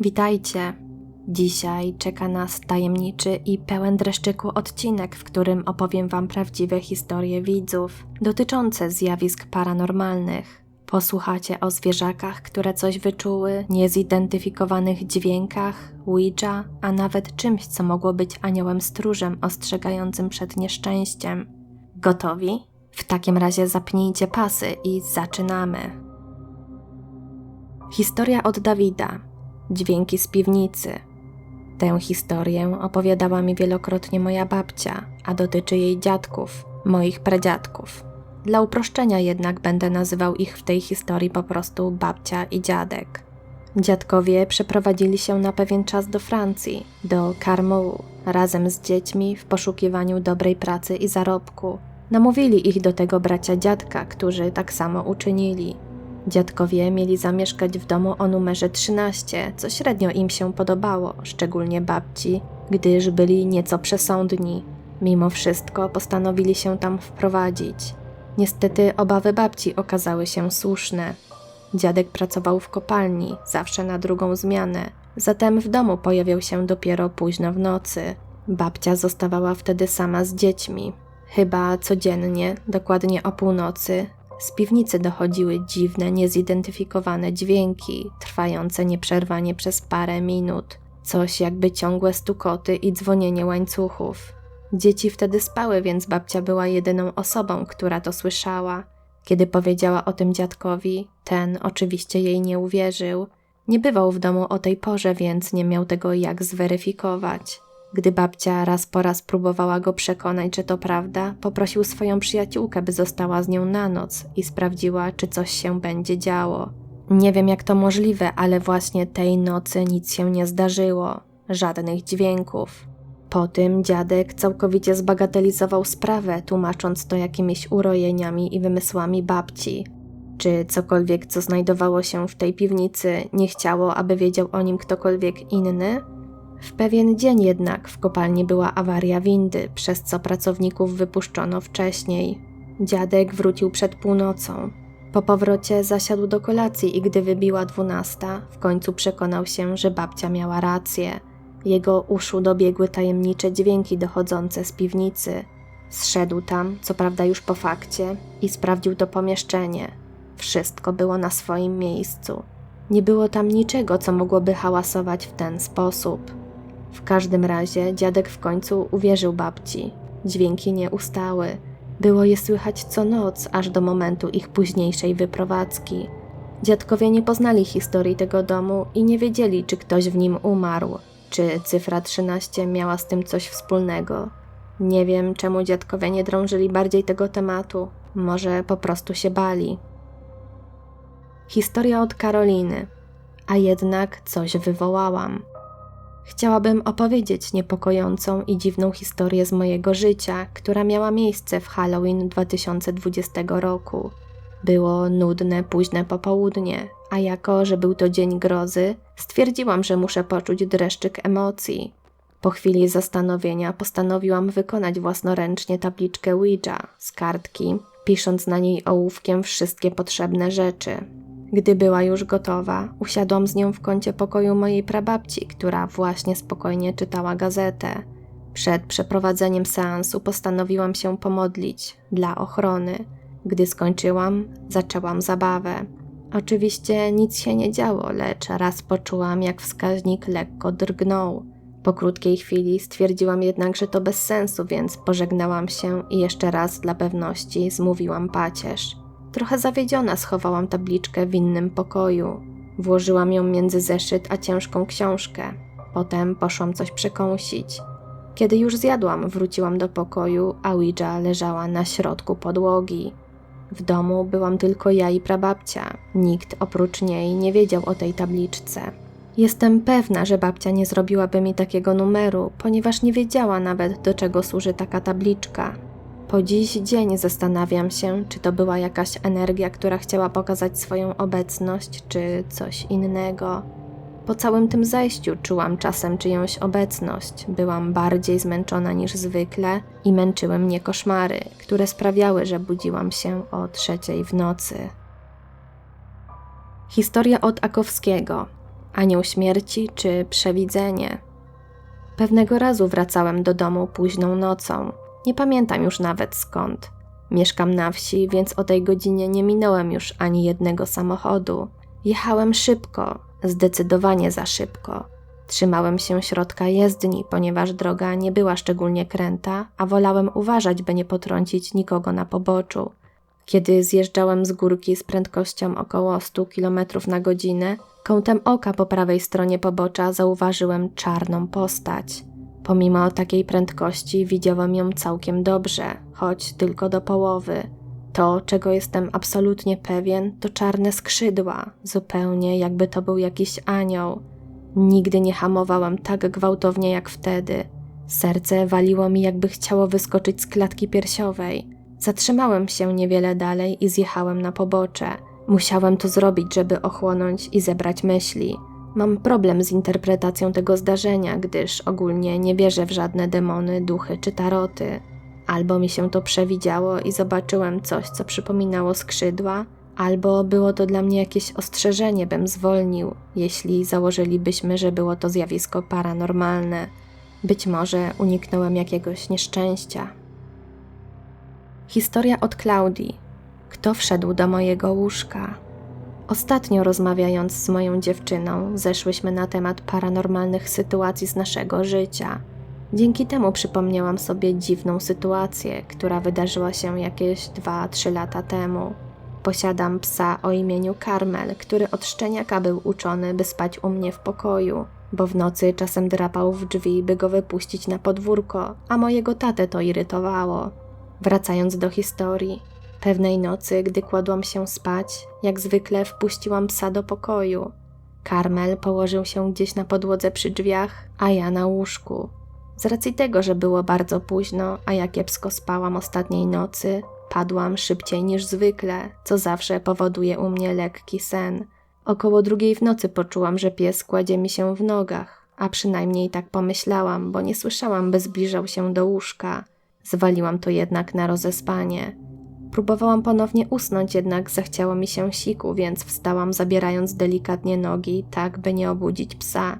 Witajcie. Dzisiaj czeka nas tajemniczy i pełen dreszczyku odcinek, w którym opowiem Wam prawdziwe historie widzów dotyczące zjawisk paranormalnych. Posłuchacie o zwierzakach, które coś wyczuły, niezidentyfikowanych dźwiękach, Ouija, a nawet czymś, co mogło być aniołem stróżem ostrzegającym przed nieszczęściem. Gotowi? W takim razie zapnijcie pasy i zaczynamy. Historia od Dawida. Dźwięki z piwnicy. Tę historię opowiadała mi wielokrotnie moja babcia, a dotyczy jej dziadków, moich pradziadków. Dla uproszczenia jednak będę nazywał ich w tej historii po prostu babcia i dziadek. Dziadkowie przeprowadzili się na pewien czas do Francji, do Carmou, razem z dziećmi w poszukiwaniu dobrej pracy i zarobku. Namówili ich do tego bracia dziadka, którzy tak samo uczynili. Dziadkowie mieli zamieszkać w domu o numerze 13, co średnio im się podobało, szczególnie babci, gdyż byli nieco przesądni. Mimo wszystko postanowili się tam wprowadzić. Niestety obawy babci okazały się słuszne. Dziadek pracował w kopalni, zawsze na drugą zmianę, zatem w domu pojawiał się dopiero późno w nocy. Babcia zostawała wtedy sama z dziećmi. Chyba codziennie, dokładnie o północy, z piwnicy dochodziły dziwne, niezidentyfikowane dźwięki, trwające nieprzerwanie przez parę minut. Coś jakby ciągłe stukoty i dzwonienie łańcuchów. Dzieci wtedy spały, więc babcia była jedyną osobą, która to słyszała. Kiedy powiedziała o tym dziadkowi, ten oczywiście jej nie uwierzył. Nie bywał w domu o tej porze, więc nie miał tego jak zweryfikować. Gdy babcia raz po raz próbowała go przekonać, że to prawda, poprosił swoją przyjaciółkę, by została z nią na noc i sprawdziła, czy coś się będzie działo. Nie wiem, jak to możliwe, ale właśnie tej nocy nic się nie zdarzyło żadnych dźwięków. Po tym dziadek całkowicie zbagatelizował sprawę, tłumacząc to jakimiś urojeniami i wymysłami babci. Czy cokolwiek, co znajdowało się w tej piwnicy, nie chciało, aby wiedział o nim ktokolwiek inny? W pewien dzień jednak w kopalni była awaria windy, przez co pracowników wypuszczono wcześniej. Dziadek wrócił przed północą. Po powrocie zasiadł do kolacji i gdy wybiła dwunasta, w końcu przekonał się, że babcia miała rację. Jego uszu dobiegły tajemnicze dźwięki dochodzące z piwnicy. Zszedł tam, co prawda już po fakcie, i sprawdził to pomieszczenie. Wszystko było na swoim miejscu. Nie było tam niczego, co mogłoby hałasować w ten sposób. W każdym razie dziadek w końcu uwierzył babci. Dźwięki nie ustały. Było je słychać co noc, aż do momentu ich późniejszej wyprowadzki. Dziadkowie nie poznali historii tego domu i nie wiedzieli, czy ktoś w nim umarł, czy cyfra 13 miała z tym coś wspólnego. Nie wiem, czemu dziadkowie nie drążyli bardziej tego tematu. Może po prostu się bali. Historia od Karoliny, a jednak coś wywołałam. Chciałabym opowiedzieć niepokojącą i dziwną historię z mojego życia, która miała miejsce w Halloween 2020 roku. Było nudne, późne popołudnie, a jako, że był to dzień grozy, stwierdziłam, że muszę poczuć dreszczyk emocji. Po chwili zastanowienia postanowiłam wykonać własnoręcznie tabliczkę Ouija z kartki, pisząc na niej ołówkiem wszystkie potrzebne rzeczy. Gdy była już gotowa, usiadłam z nią w kącie pokoju mojej prababci, która właśnie spokojnie czytała gazetę. Przed przeprowadzeniem seansu postanowiłam się pomodlić dla ochrony. Gdy skończyłam, zaczęłam zabawę. Oczywiście nic się nie działo, lecz raz poczułam, jak wskaźnik lekko drgnął. Po krótkiej chwili stwierdziłam jednak, że to bez sensu, więc pożegnałam się i jeszcze raz dla pewności zmówiłam pacierz. Trochę zawiedziona schowałam tabliczkę w innym pokoju. Włożyłam ją między zeszyt a ciężką książkę. Potem poszłam coś przekąsić. Kiedy już zjadłam, wróciłam do pokoju, a Ouija leżała na środku podłogi. W domu byłam tylko ja i prababcia. Nikt oprócz niej nie wiedział o tej tabliczce. Jestem pewna, że babcia nie zrobiłaby mi takiego numeru, ponieważ nie wiedziała nawet, do czego służy taka tabliczka. Po dziś dzień zastanawiam się, czy to była jakaś energia, która chciała pokazać swoją obecność, czy coś innego. Po całym tym zajściu czułam czasem czyjąś obecność, byłam bardziej zmęczona niż zwykle i męczyły mnie koszmary, które sprawiały, że budziłam się o trzeciej w nocy. Historia od Akowskiego, anioł śmierci czy przewidzenie. Pewnego razu wracałem do domu późną nocą. Nie pamiętam już nawet skąd. Mieszkam na wsi, więc o tej godzinie nie minąłem już ani jednego samochodu. Jechałem szybko, zdecydowanie za szybko. Trzymałem się środka jezdni, ponieważ droga nie była szczególnie kręta, a wolałem uważać, by nie potrącić nikogo na poboczu. Kiedy zjeżdżałem z górki z prędkością około 100 km na godzinę, kątem oka po prawej stronie pobocza zauważyłem czarną postać. Pomimo takiej prędkości widziałem ją całkiem dobrze, choć tylko do połowy. To, czego jestem absolutnie pewien, to czarne skrzydła, zupełnie jakby to był jakiś anioł. Nigdy nie hamowałem tak gwałtownie jak wtedy. Serce waliło mi, jakby chciało wyskoczyć z klatki piersiowej. Zatrzymałem się niewiele dalej i zjechałem na pobocze. Musiałem to zrobić, żeby ochłonąć i zebrać myśli. Mam problem z interpretacją tego zdarzenia, gdyż ogólnie nie wierzę w żadne demony, duchy czy taroty. Albo mi się to przewidziało i zobaczyłem coś, co przypominało skrzydła, albo było to dla mnie jakieś ostrzeżenie, bym zwolnił, jeśli założylibyśmy, że było to zjawisko paranormalne. Być może uniknąłem jakiegoś nieszczęścia. Historia od Klaudii. Kto wszedł do mojego łóżka? Ostatnio rozmawiając z moją dziewczyną, zeszłyśmy na temat paranormalnych sytuacji z naszego życia. Dzięki temu przypomniałam sobie dziwną sytuację, która wydarzyła się jakieś 2-3 lata temu. Posiadam psa o imieniu Karmel, który od szczeniaka był uczony, by spać u mnie w pokoju, bo w nocy czasem drapał w drzwi, by go wypuścić na podwórko, a mojego tatę to irytowało. Wracając do historii, pewnej nocy, gdy kładłam się spać, jak zwykle wpuściłam psa do pokoju. Karmel położył się gdzieś na podłodze przy drzwiach, a ja na łóżku. Z racji tego, że było bardzo późno, a ja kiepsko spałam ostatniej nocy, padłam szybciej niż zwykle, co zawsze powoduje u mnie lekki sen. Około drugiej w nocy poczułam, że pies kładzie mi się w nogach, a przynajmniej tak pomyślałam, bo nie słyszałam, by zbliżał się do łóżka. Zwaliłam to jednak na rozespanie. Próbowałam ponownie usnąć, jednak zachciało mi się siku, więc wstałam, zabierając delikatnie nogi, tak by nie obudzić psa.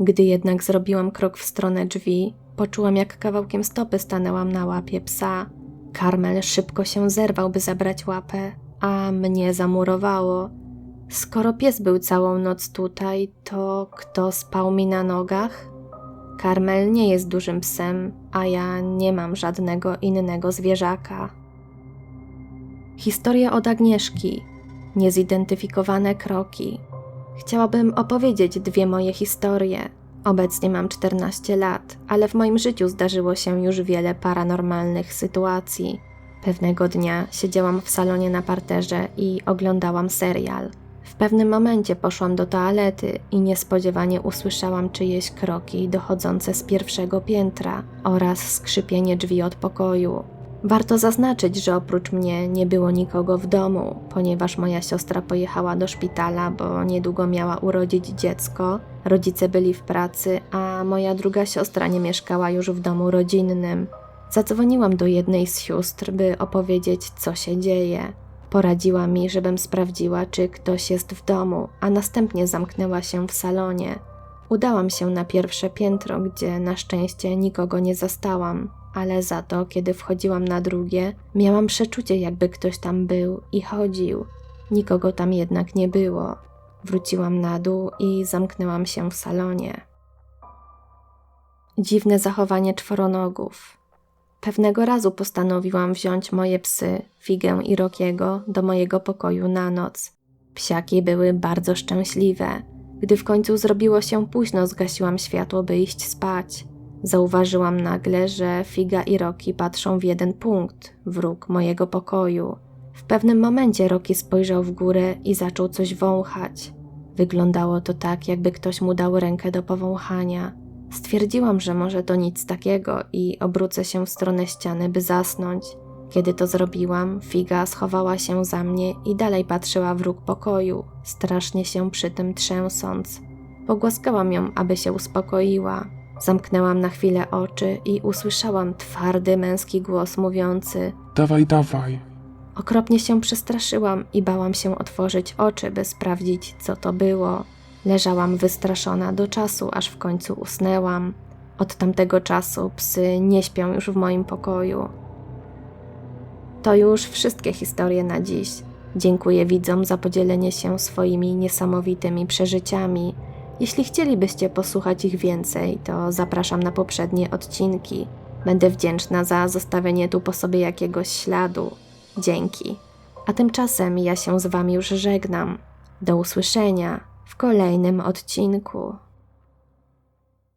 Gdy jednak zrobiłam krok w stronę drzwi, poczułam, jak kawałkiem stopy stanęłam na łapie psa. Karmel szybko się zerwał, by zabrać łapę, a mnie zamurowało. Skoro pies był całą noc tutaj, to kto spał mi na nogach? Karmel nie jest dużym psem, a ja nie mam żadnego innego zwierzaka. Historia od Agnieszki. Niezidentyfikowane kroki. Chciałabym opowiedzieć dwie moje historie. Obecnie mam 14 lat, ale w moim życiu zdarzyło się już wiele paranormalnych sytuacji. Pewnego dnia siedziałam w salonie na parterze i oglądałam serial. W pewnym momencie poszłam do toalety i niespodziewanie usłyszałam czyjeś kroki dochodzące z pierwszego piętra oraz skrzypienie drzwi od pokoju. Warto zaznaczyć, że oprócz mnie nie było nikogo w domu, ponieważ moja siostra pojechała do szpitala, bo niedługo miała urodzić dziecko. Rodzice byli w pracy, a moja druga siostra nie mieszkała już w domu rodzinnym. Zadzwoniłam do jednej z sióstr, by opowiedzieć, co się dzieje. Poradziła mi, żebym sprawdziła, czy ktoś jest w domu, a następnie zamknęła się w salonie. Udałam się na pierwsze piętro, gdzie na szczęście nikogo nie zastałam, ale za to, kiedy wchodziłam na drugie, miałam przeczucie, jakby ktoś tam był i chodził. Nikogo tam jednak nie było. Wróciłam na dół i zamknęłam się w salonie. Dziwne zachowanie czworonogów. Pewnego razu postanowiłam wziąć moje psy, Figę i Rokiego, do mojego pokoju na noc. Psiaki były bardzo szczęśliwe. Gdy w końcu zrobiło się późno, zgasiłam światło, by iść spać. Zauważyłam nagle, że Figa i Roki patrzą w jeden punkt, w róg mojego pokoju. W pewnym momencie Roki spojrzał w górę i zaczął coś wąchać. Wyglądało to tak, jakby ktoś mu dał rękę do powąchania. Stwierdziłam, że może to nic takiego i obrócę się w stronę ściany, by zasnąć. Kiedy to zrobiłam, Figa schowała się za mnie i dalej patrzyła w róg pokoju, strasznie się przy tym trzęsąc. Pogłaskałam ją, aby się uspokoiła. Zamknęłam na chwilę oczy i usłyszałam twardy męski głos mówiący: Dawaj, dawaj. Okropnie się przestraszyłam i bałam się otworzyć oczy, by sprawdzić, co to było. Leżałam wystraszona do czasu, aż w końcu usnęłam. Od tamtego czasu psy nie śpią już w moim pokoju. To już wszystkie historie na dziś. Dziękuję widzom za podzielenie się swoimi niesamowitymi przeżyciami. Jeśli chcielibyście posłuchać ich więcej, to zapraszam na poprzednie odcinki. Będę wdzięczna za zostawienie tu po sobie jakiegoś śladu. Dzięki. A tymczasem ja się z Wami już żegnam. Do usłyszenia w kolejnym odcinku.